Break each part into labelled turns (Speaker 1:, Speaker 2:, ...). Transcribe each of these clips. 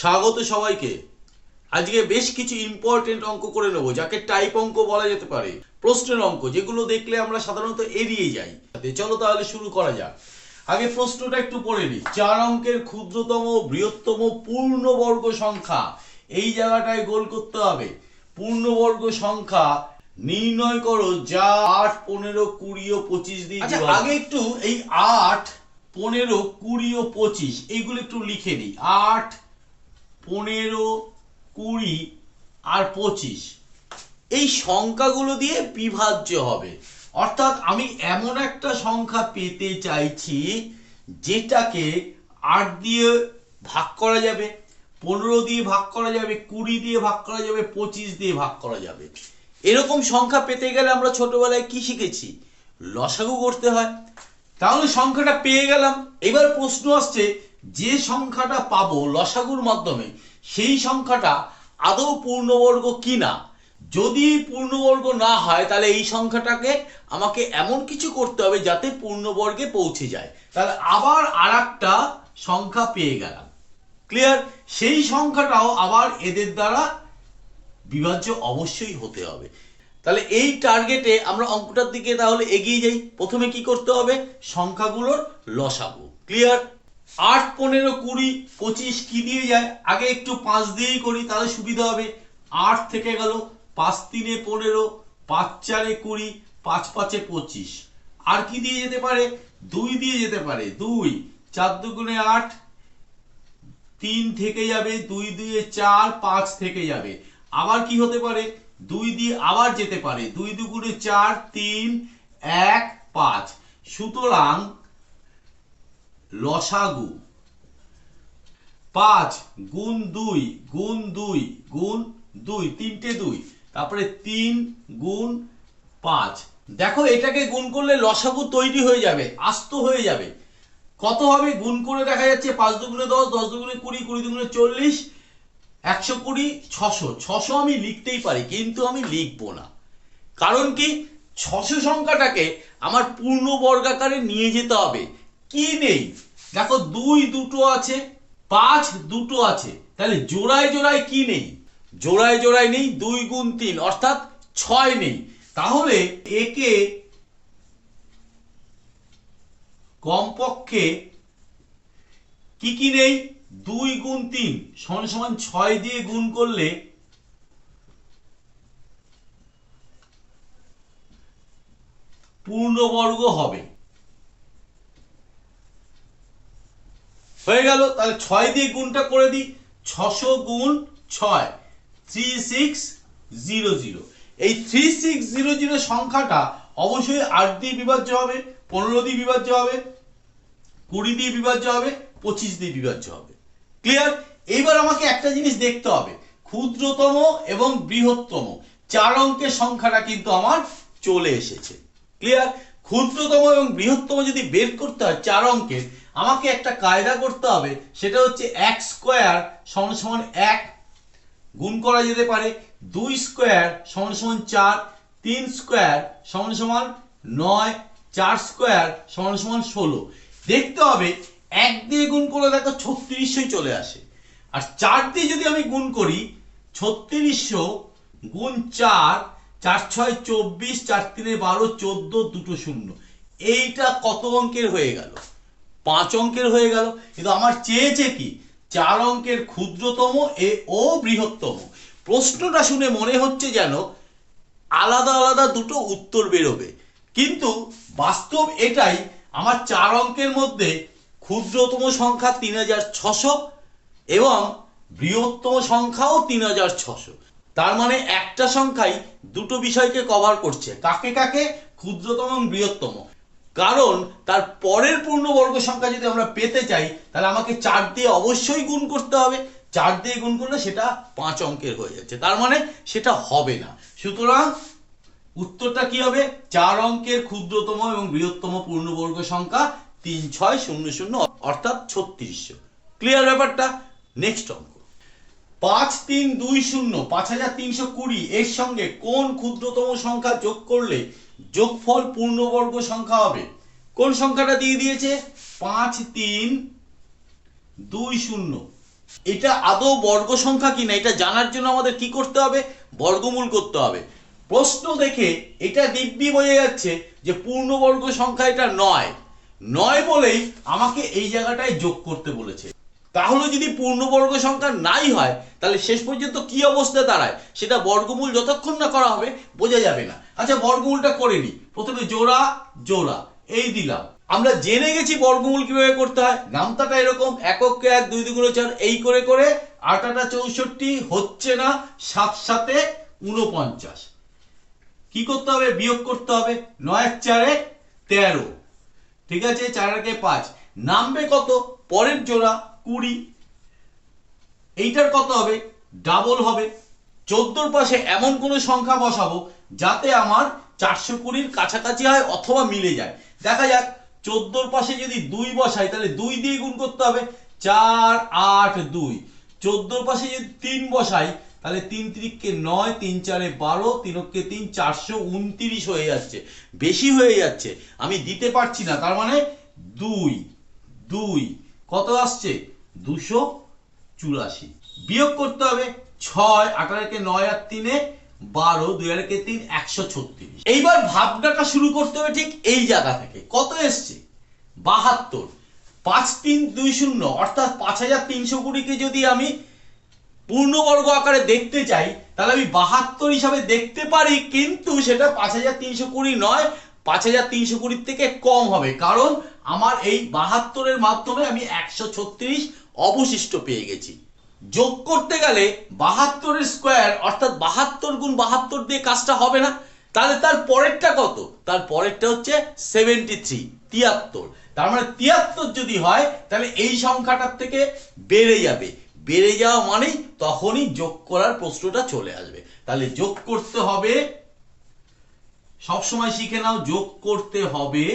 Speaker 1: স্বাগত সবাইকে। আজকে বেশ কিছু ইম্পর্টেন্ট অঙ্ক করে নেব যাকে টাইপ অঙ্ক বলা যেতে পারে প্রশ্নের অঙ্ক যেগুলো দেখলে আমরা সাধারণত এড়িয়ে যাই। চলো তাহলে শুরু করা যাক। আগে প্রশ্নটা একটু পড়ে নিই। চার অঙ্কের ক্ষুদ্রতম বৃহত্তম পূর্ণবর্গ সংখ্যা এই জায়গাটায় গোল করতে হবে। পূর্ণবর্গ সংখ্যা নির্ণয় করো যা আট পনেরো কুড়ি ও পঁচিশ দিয়ে
Speaker 2: আচ্ছা,
Speaker 1: আগে একটু এই আট পনেরো কুড়ি ও পঁচিশ এইগুলো একটু লিখে নিই। আট পনেরো, কুড়ি আর পঁচিশ। এই সংখ্যাগুলো দিয়ে বিভাজ্য হবে। অর্থাৎ আমি এমন একটা সংখ্যা পেতে চাইছি, যেটাকে আট দিয়ে ভাগ করা যাবে, পনেরো দিয়ে ভাগ করা যাবে, কুড়ি দিয়ে ভাগ করা যাবে, পঁচিশ দিয়ে ভাগ করা যাবে। এরকম সংখ্যা পেতে গেলে আমরা ছোটবেলায় কি শিখেছি? লসাগু করতে হয়। তাহলে সংখ্যাটা পেয়ে গেলাম। এবার প্রশ্ন আসছে যে সংখ্যাটা পাবো লসাগুর মাধ্যমে, সেই সংখ্যাটা আদৌ পূর্ণবর্গ কিনা? যদি পূর্ণবর্গ না হয়, তাহলে এই সংখ্যাটাকে আমাকে এমন কিছু করতে হবে যাতে পূর্ণবর্গে পৌঁছে যায়। তাহলে আবার আর সংখ্যা পেয়ে গেলাম। ক্লিয়ার সেই সংখ্যাটাও আবার এদের দ্বারা বিভাজ্য অবশ্যই হতে হবে। তাহলে এই টার্গেটে আমরা অঙ্কটার দিকে তাহলে এগিয়ে যাই। প্রথমে কি করতে হবে? সংখ্যাগুলোর লসাগু। ক্লিয়ার আট, পনেরো, কুড়ি, পঁচিশ কি দিয়ে যায়? আগে একটু পাঁচ দিয়েই করি, তাহলে সুবিধা হবে। আট থেকে গেল, পাঁচ তিনে পনেরো, পাঁচ চারে কুড়ি, পাঁচ পাঁচে পঁচিশ। আর কি দিয়ে যেতে পারে? দুই দিয়ে যেতে পারে, দুই। চার দুগুণে আট, তিন থেকে যাবে, দুই দুয়ে চার, পাঁচ থেকে যাবে। আবার কি হতে পারে? দুই দিয়ে আবার যেতে পারে, দুই দুগুণে চার, তিন, এক, পাঁচ। সুতরাং লসাগু। পাঁচ, গুণ দুই গুণ দুই গুণ দুই, তিনটে দুই। তারপরে তিন, গুণ পাঁচ। দেখো, এটাকে গুণ করলে লসাগু তৈরি হয়ে যাবে, আস্ত হয়ে যাবে। কত হবে? গুণ করে দেখা যাচ্ছে পাঁচ দুগুণে দশ দশ দুগুণে কুড়ি কুড়ি দুগুণে চল্লিশ, একশো কুড়ি, ছশো। ছশো আমি লিখতেই পারি, কিন্তু আমি লিখব না। কারণ কি? ছশো সংখ্যাটাকে আমার পূর্ণ বর্গাকারে নিয়ে যেতে হবে। কি নেই? দেখো দুই দুটো আছে, পাঁচ দুটো আছে, তাহলে জোড়ায় জোড়ায় কি নেই? জোড়ায় জোড়ায় নেই, দুই গুণ তিন, অর্থাৎ ছয় নেই। তাহলে একে কমপক্ষে কি কি নেই? দুই গুণ তিন, সমান সমান ছয় দিয়ে গুণ করলে পূর্ণবর্গ হবে। হয়ে গেল, তাহলে ছয় দিয়ে গুণটা করে দিই, ছশো গুণ ছয় থ্রি সিক্স জিরো জিরো এই থ্রি সিক্স জিরো জিরো সংখ্যাটা অবশ্যই আট দিয়ে বিভাজ্য হবে, পনেরো দিয়ে বিভাজ্য হবে, কুড়ি দিয়ে বিভাজ্য হবে, পঁচিশ দিয়ে বিভাজ্য হবে। ক্লিয়ার এইবার আমাকে একটা জিনিস দেখতে হবে, ক্ষুদ্রতম এবং বৃহত্তম, চার অঙ্কের সংখ্যাটা কিন্তু আমার চলে এসেছে। ক্লিয়ার ক্ষুদ্রতম এবং বৃহত্তম যদি বের করতে হয় চার অঙ্কের আমাকে একটা কায়দা করতে হবে, সেটা হচ্ছে এক স্কোয়ার সমান সমান এক গুণ করা যেতে পারে। দুই স্কোয়ার সমান সমান চার, তিন স্কোয়ার সমান সমান নয়, চার স্কোয়ার সমান সমান ষোলো। দেখতে হবে, এক দিয়ে গুণ করলে দেখো ছত্রিশশোই চলে আসে। আর চার দিয়ে যদি আমি গুণ করি ছত্রিশশো গুণ চার চার ছয় চব্বিশ, চার তিনে বারো, চোদ্দ, দুটো শূন্য। এইটা কত অঙ্কের হয়ে গেল? পাঁচ অঙ্কের হয়ে গেল। কিন্তু আমার চেয়েছে কি? চার অঙ্কের ক্ষুদ্রতম এ ও বৃহত্তম। প্রশ্নটা শুনে মনে হচ্ছে যেন আলাদা আলাদা দুটো উত্তর বেরোবে। কিন্তু বাস্তব এটাই, আমার চার অঙ্কের মধ্যে ক্ষুদ্রতম সংখ্যা তিন হাজার ছশো এবং বৃহত্তম সংখ্যাও তিন হাজার ছশো। তার মানে একটা সংখ্যাই দুটো বিষয়কে কভার করছে। কাকে কাকে? ক্ষুদ্রতম এবং বৃহত্তম। কারণ তার পরের পূর্ণবর্গ সংখ্যা যদি আমরা পেতে চাই, তাহলে আমাকে চার দিয়ে অবশ্যই গুণ করতে হবে। চার দিয়ে গুণ করলে সেটা পাঁচ অঙ্কের হয়ে যাচ্ছে। তার মানে সেটা হবে না। সুতরাং উত্তরটা কি হবে? চার অঙ্কের ক্ষুদ্রতম এবং বৃহত্তম পূর্ণবর্গ সংখ্যা তিন, ছয়, শূন্য শূন্য, অর্থাৎ ছত্রিশশো ক্লিয়ার ব্যাপারটা? নেক্সট অঙ্ক। পাঁচ, তিন, দুই, শূন্য, পাঁচ হাজার তিনশো কুড়ি, এর সঙ্গে কোন ক্ষুদ্রতম সংখ্যা যোগ করলে যোগফল পূর্ণবর্গ সংখ্যা হবে। কোন সংখ্যাটা দিয়ে দিয়েছে? পাঁচ, তিন, দুই, শূন্য। এটা আদৌ বর্গ সংখ্যা কিনা, এটা জানার জন্য আমাদের কি করতে হবে? বর্গমূল করতে হবে। প্রশ্ন দেখে এটা দিব্যি বোঝা যাচ্ছে যে পূর্ণবর্গ সংখ্যা এটা নয়। নয় বলেই আমাকে এই জায়গাটায় যোগ করতে বলেছে। তাহলে যদি পূর্ণবর্গ সংখ্যা নাই হয়, তাহলে শেষ পর্যন্ত কি অবস্থা দাঁড়ায়? সেটা বর্গমূল যতক্ষণ না করা হবে, বোঝা যাবে না। আচ্ছা বর্গমূলটা করে নি। প্রথমে জোড়া জোড়া। এই দিলাম। আমরা জেনে গেছি বর্গমূল কীভাবে করতে হয়। নামতাটা এরকম এককে এক, দুই দুগুলো চার, এই করে করে আটাটা চৌষট্টি হচ্ছে না সাত সাতে উনপঞ্চাশ কি করতে হবে? বিয়োগ করতে হবে। নয় এক চারে তেরো। ঠিক আছে? চার একে পাঁচ। নামবে কত? পরের জোড়া, কুড়ি। এইটার কত হবে? ডাবল হবে। চোদ্দোর পাশে এমন কোনো সংখ্যা বসাবো যাতে আমার চারশো কুড়ির কাছাকাছি হয় অথবা মিলে যায়। দেখা যাক, চোদ্দোর পাশে যদি দুই বসাই, তাহলে দুই দিয়ে গুণ করতে হবে চার, আট, দুই। চোদ্দোর পাশে যদি তিন বসাই, তাহলে তিন তিরিককে নয়, তিন চারে বারো তিনকে তিন চারশো উনত্রিশ হয়ে যাচ্ছে। বেশি হয়ে যাচ্ছে। আমি দিতে পারছি না, তার মানে দুই দুই। কত আসছে? দুশো চুরাশি। বিয়োগ করতে হবে ছয়, আঠারোকে নয় আর তিনে বারো, দুই একে তিন, একশো ছত্রিশ। এইবার ভাবনাটা শুরু করতে হবে ঠিক এই জায়গা থেকে। কত এসছে? বাহাত্তর। পাঁচ তিন দুই শূন্য, অর্থাৎ পাঁচ হাজার তিনশো কুড়িকে যদি আমি পূর্ণবর্গ আকারে দেখতে চাই, তাহলে আমি বাহাত্তর হিসাবে দেখতে পারি, কিন্তু সেটা পাঁচ হাজার তিনশো কুড়ি নয়, পাঁচ হাজার তিনশো কুড়ির থেকে কম হবে। কারণ আমার এই বাহাত্তরের মাধ্যমে আমি একশো ছত্রিশ অবশিষ্ট পেয়ে গেছি। যোগ করতে গেলে বাহাত্তরের স্কোয়ার, অর্থাৎ বাহাত্তর গুণ বাহাত্তর দিয়ে কাজটা হবে না। তাহলে তার পরেরটা কত? তার পরেরটা হচ্ছে সেভেন্টি থ্রি তিয়াত্তর। তার মানে তিয়াত্তর যদি হয়, তাহলে এই সংখ্যাটার থেকে বেড়ে যাবে। বেড়ে যাওয়া মানেই তখনই যোগ করার প্রশ্নটা চলে আসবে। তাহলে যোগ করতে হবে, সবসময় শিখে নাও, যোগ করতে হবে,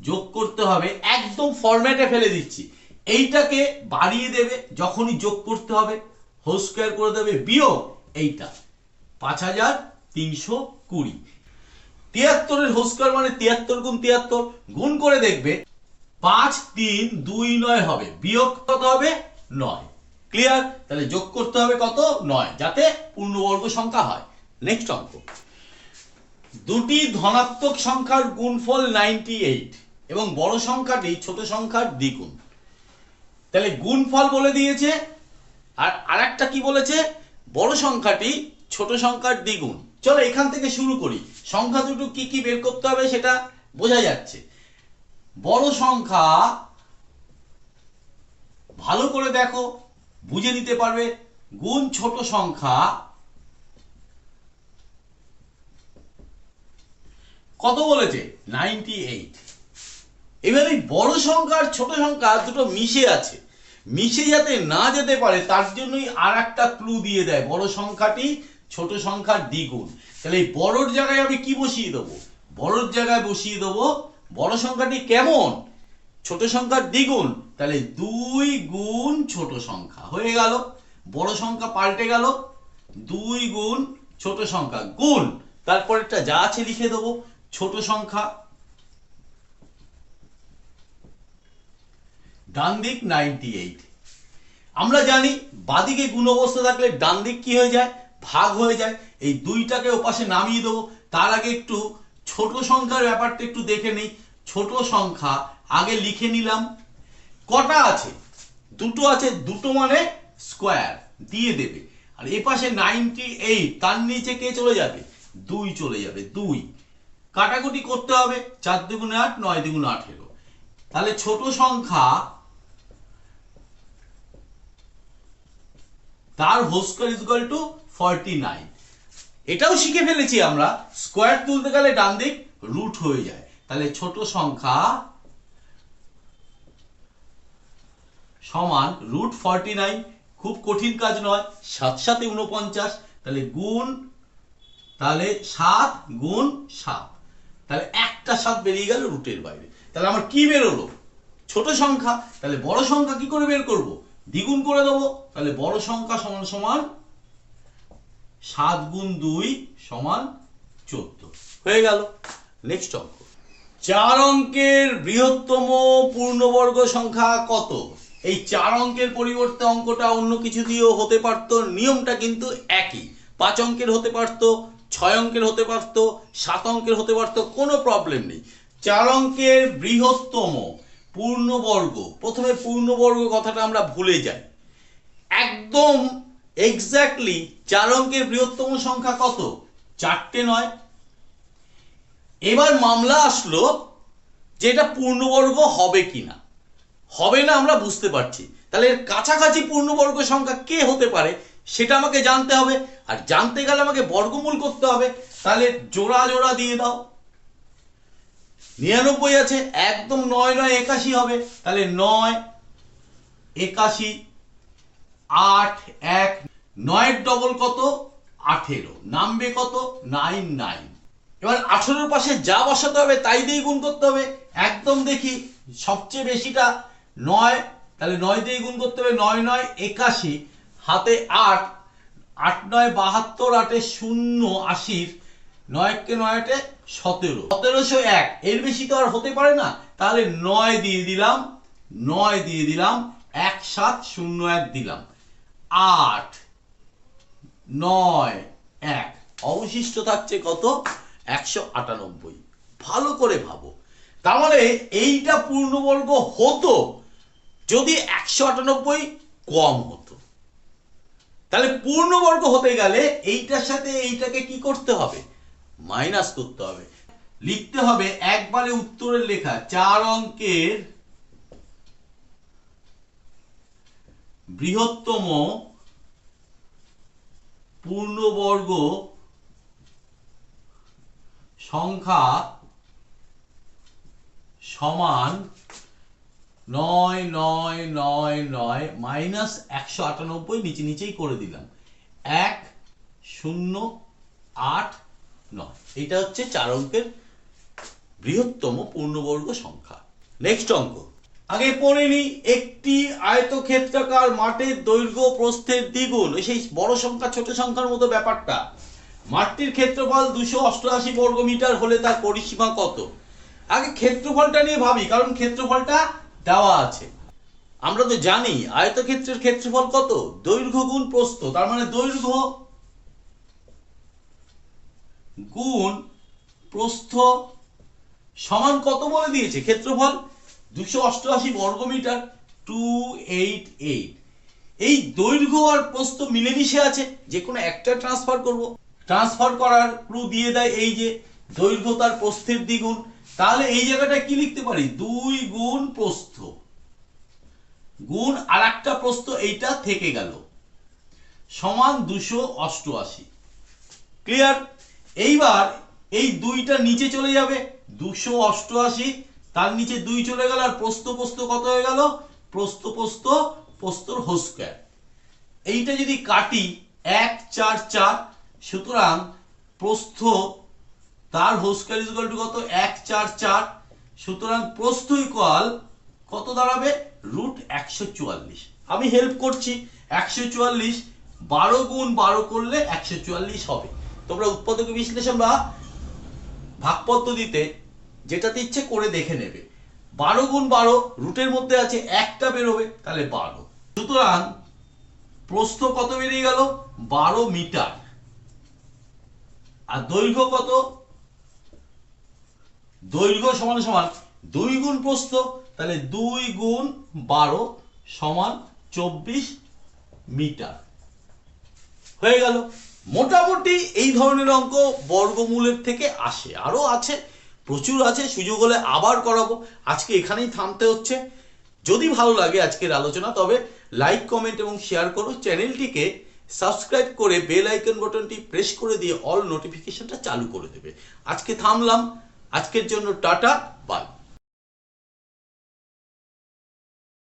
Speaker 1: যোগ করতে হবে, একদম ফরম্যাটে ফেলে দিচ্ছি। এইটাকে বাড়িয়ে দেবে, যখনই যোগ করতে হবে, হোল স্কোয়ার করে দেবে বিয়োগ এইটা। পাঁচ হাজার তিনশো কুড়ি। তিয়াত্তরের হোল স্কোয়ার মানে তিয়াত্তর গুণ তিয়াত্তর, গুণ করে দেখবে, পাঁচ তিন দুই নয় হবে। বিয়োগ কত হবে? নয়। ক্লিয়ার? তাহলে যোগ করতে হবে কত? নয়, যাতে পূর্ণবর্গ সংখ্যা হয়। নেক্সট অঙ্ক। দুটি ধনাত্মক সংখ্যার গুণফল নাইনটি এইট, এবং বড় সংখ্যাটি ছোট সংখ্যার দ্বিগুণ। তাহলে গুণফল বলে দিয়েছে, আর আরেকটা কি বলেছে? বড় সংখ্যাটি ছোট সংখ্যার দ্বিগুণ। চলো এখান থেকে শুরু করি। সংখ্যা দুটো কি কি বের করতে হবে সেটা বোঝা যাচ্ছে। বড় সংখ্যা ভালো করে দেখো, বুঝে নিতে পারবে। গুণ ছোট সংখ্যা কত বলেছে? Ninety eight. এবার এই বড় সংখ্যা আর ছোট সংখ্যা দুটো মিশে আছে। মিশে যাতে না যেতে পারে, তার জন্যই আর একটা ক্লু দিয়ে দেয়। বড় সংখ্যাটি ছোট সংখ্যার দ্বিগুণ। তাহলে এই বড়োর জায়গায় আমি কি বসিয়ে দেবো? বড়োর জায়গায় বসিয়ে দেবো, বড় সংখ্যাটি কেমন? ছোট সংখ্যার দ্বিগুণ। তাহলে দুই গুণ ছোট সংখ্যা হয়ে গেল। বড় সংখ্যা পাল্টে গেল। দুই গুণ ছোট সংখ্যা গুণ। তারপরেরটা যা আছে লিখে দেবো। ছোট সংখ্যা ডান দিক নাইনটি এইট আমরা জানি বাদিকে গুণ অবস্থা থাকলে ডান দিক কি হয়ে যায়? ভাগ হয়ে যায়। এই দুইটাকে ওপাশে নামিয়ে দেবো। তার আগে একটু ছোট সংখ্যার ব্যাপারটা একটু দেখে নিই। ছোট সংখ্যা আগে লিখে নিলাম। কটা আছে? দুটো আছে, দুটো মানে স্কোয়ার দিয়ে দেবে। আর এ পাশে নাইনটি এইট তার নিচে কে চলে যাবে? দুই চলে যাবে, দুই। কাটাকুটি করতে হবে, চার দুগুণে আট, নয় দুগুণে আঠেরো। তাহলে ছোট সংখ্যা তার whole square is equal to forty nine এটাও শিখে ফেলেছি আমরা স্কোয়ার তুলতে গেলে ডান দিক রুট হয়ে যায়। তাহলে ছোট সংখ্যা সমান রুট ফর্টি নাইন খুব কঠিন কাজ নয়, সাত সাথে উনপঞ্চাশ তাহলে গুণ, তাহলে সাত গুণ সাত। তাহলে একটা সাত বেরিয়ে গেল রুটের বাইরে। তাহলে আমার কি বেরোলো? ছোট সংখ্যা, তাহলে বড় সংখ্যা কি করে বের করব? দ্বিগুণ করে দেবো, তাহলে বড় সংখ্যা সমান সমান সাত গুণ দুই সমান চোদ্দ। হয়ে গেল। নেক্সট অঙ্ক। চার অঙ্কের বৃহত্তম পূর্ণবর্গ সংখ্যা কত? এই চার অঙ্কের পরিবর্তে অঙ্কটা অন্য কিছু দিয়েও হতে পারতো, নিয়মটা কিন্তু একই। পাঁচ অঙ্কের হতে পারতো, ছয় অঙ্কের হতে পারতো, সাত অঙ্কের হতে পারতো, কোনো প্রবলেম নেই। চার অঙ্কের বৃহত্তম পূর্ণবর্গ, প্রথমে পূর্ণবর্গ কথাটা আমরা ভুলে যাই। একদম এক্স্যাক্টলি চার অঙ্কের বৃহত্তম সংখ্যা কত? চারটে নয়। এবার মামলা আসলো যে এটা পূর্ণবর্গ হবে কি না হবে না আমরা বুঝতে পারছি। তাহলে এর কাছাকাছি পূর্ণবর্গ সংখ্যা কে হতে পারে সেটা আমাকে জানতে হবে। আর জানতে গেলে আমাকে বর্গমূল করতে হবে। তাহলে জোড়া জোড়া দিয়ে দাও। নিরানব্বই আছে, একদম নয় নয় একাশি হবে। তাহলে নয় একাশি আট এক, নয়ের ডবল কত? আঠেরো। নামবে কত? নাইন নাইন এবার আঠেরোর পাশে যা বসাতে হবে, তাই দিয়ে গুণ করতে হবে। একদম দেখি, সবচেয়ে বেশিটা নয়, তাহলে নয় দিয়ে গুণ করতে হবে, নয় নয় একাশি। হাতে আট আট নয় বাহাত্তর, আটে শূন্য আশির। নয়কে নয়টে সতেরো। সতেরোশো এক। এর বেশি তো আর হতে পারে না। তাহলে নয় দিয়ে দিলাম, নয় দিয়ে দিলাম এক সাত শূন্য এক দিলাম। আট, নয়, এক। অবশিষ্ট থাকছে কত? একশো আটানব্বই। ভালো করে ভাবো। তার মানে এইটা পূর্ণবর্গ হতো যদি একশো আটানব্বই কম হতো। তাহলে পূর্ণবর্গ হতে গেলে এইটার সাথে এইটাকে কি করতে হবে? মাইনাস করতে হবে। লিখতে হবে একবারে উত্তরের লেখা চার অঙ্কের বৃহত্তম পূর্ণবর্গ সংখ্যা সমান নয় নয় নয় নয় মাইনাস একশো আটানব্বই নিচে নিচেই করে দিলাম। এক, শূন্য, আট নয়। এটা হচ্ছে চার অঙ্কের বৃহত্তম পূর্ণবর্গ সংখ্যা। নেক্সট অঙ্ক। আগে পড়ে নি একটি আয়তক্ষেত্রাকার মাঠের দৈর্ঘ্য প্রস্থের দ্বিগুণ। সেই বড় সংখ্যা, ছোট সংখ্যার মতো ব্যাপারটা। মাঠটির ক্ষেত্রফল দুশো অষ্টআশি বর্গ মিটার হলে তার পরিসীমা কত? আগে ক্ষেত্রফলটা নিয়ে ভাবি, কারণ ক্ষেত্রফলটা দেওয়া আছে। আমরা তো জানি আয়তক্ষেত্রের ক্ষেত্রফল কত? দৈর্ঘ্য গুণ প্রস্থ, তার মানে দৈর্ঘ্য গুণ প্রস্থ সমান কত বলে দিয়েছে? ক্ষেত্রফল দুশো অষ্টআশি বর্গমিটার টু এইট এইট এই দৈর্ঘ্য আর প্রস্থ মিলেমিশে আছে, যে কোনো একটা ট্রান্সফার করব। ট্রান্সফার করার ক্লু দিয়ে দেয় এই যে দৈর্ঘ্য তার প্রস্থের দ্বিগুণ। তাহলে এই জায়গাটা কি লিখতে পারি? দুই গুণ প্রস্থ। গুণ আর একটা প্রস্থ এইটা থেকে গেল। সমান দুশো অষ্টআশি। ক্লিয়ার এইবার এই দুইটা নিচে চলে যাবে। দুশো অষ্টআশি, তার নিচে দুই চলে গেল আর প্রস্থ প্রস্থ কত হয়ে গেল? প্রস্থ প্রস্থ প্রস্তর হোল স্কয়ার। এইটা যদি কাটি এক, চার চার, সুতরাং প্রস্থ তার হোল স্কয়ার ইকুয়াল টু কত? এক, চার চার, সুতরাং প্রস্থ ইকুয়াল কত দাঁড়াবে? রুট একশো চুয়াল্লিশ। আমি হেল্প করছি। একশো চুয়াল্লিশ, বারো গুণ বারো করলে একশো চুয়াল্লিশ হবে। তোমরা উৎপাদক বিশ্লেষণ বা ভাগ পদ্ধতিতে যেটাতে ইচ্ছে করে দেখে নেবে। বারো গুণ বারো রুটের মধ্যে আছে একটা বেরোবে, তাহলে বারো। সুতরাং প্রস্থ কত বেরিয়ে গেল? বারো মিটার। আর দৈর্ঘ্য কত? দৈর্ঘ্য সমান সমান দুই গুণ প্রস্থ, তাহলে দুই গুণ বারো সমান চব্বিশ মিটার। হয়ে গেল। মোটামুটি এই ধরনের অঙ্ক বর্গমূলের থেকে আসে, আরও আছে, প্রচুর আছে, সুযোগ হলে আবার করাবো। আজকে এখানেই থামতে হচ্ছে। যদি ভালো লাগে আজকের আলোচনা, তবে লাইক, কমেন্ট এবং শেয়ার করো। চ্যানেলটিকে সাবস্ক্রাইব করে বেল আইকন বাটনটি প্রেস করে দিয়ে অল নোটিফিকেশনটা চালু করে দেবে। আজকে থামলাম। আজকের জন্য টাটা, বাই।